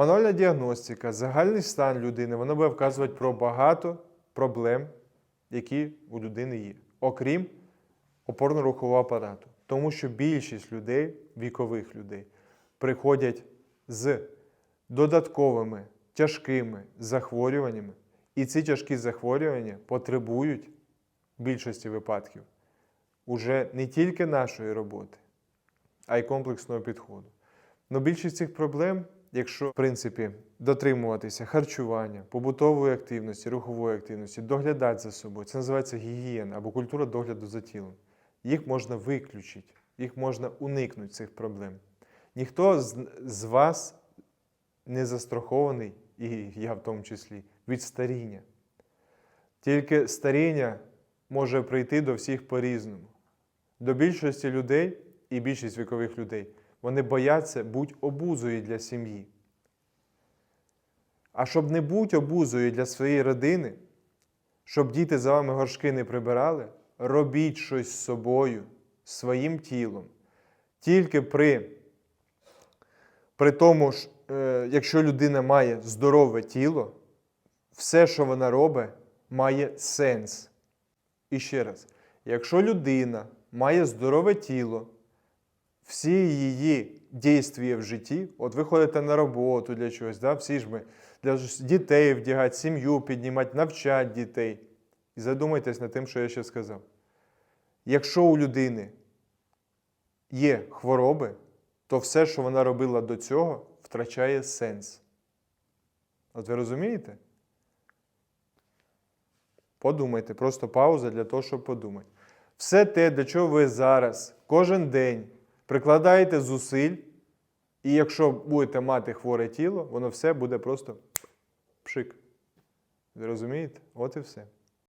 Мануальна діагностика, загальний стан людини, воно буде вказувати про багато проблем, які у людини є, окрім опорно-рухового апарату. Тому що більшість людей, вікових людей, приходять з додатковими тяжкими захворюваннями, і ці тяжкі захворювання потребують в більшості випадків уже не тільки нашої роботи, а й комплексного підходу. Но більшість цих проблем, якщо в принципі дотримуватися харчування, побутової активності, рухової активності, доглядати за собою, це називається гігієна або культура догляду за тілом. Їх можна виключити, їх можна уникнути цих проблем. Ніхто з, з вас не застрахований, і я в тому числі, від старіння. Тільки старіння може прийти до всіх по-різному. До більшості людей і більшість вікових людей вони бояться бути обузою для сім'ї. А щоб не бути обузою для своєї родини, щоб діти за вами горшки не прибирали, робіть щось з собою, своїм тілом. Тільки при, при тому е, якщо людина має здорове тіло, все, що вона робить, має сенс. І ще раз, якщо людина має здорове тіло, всі її дійствія в житті, от ви ходите на роботу для чогось, да? всі ж ми для дітей вдягати, сім'ю піднімати, навчати дітей. І задумайтесь над тим, що я ще сказав. Якщо у людини є хвороби, то все, що вона робила до цього, втрачає сенс. От ви розумієте? Подумайте, просто пауза для того, щоб подумати. Все те, для чого ви зараз кожен день прикладаєте зусиль, і якщо будете мати хворе тіло, воно все буде просто пшик. Ви розумієте? От і все.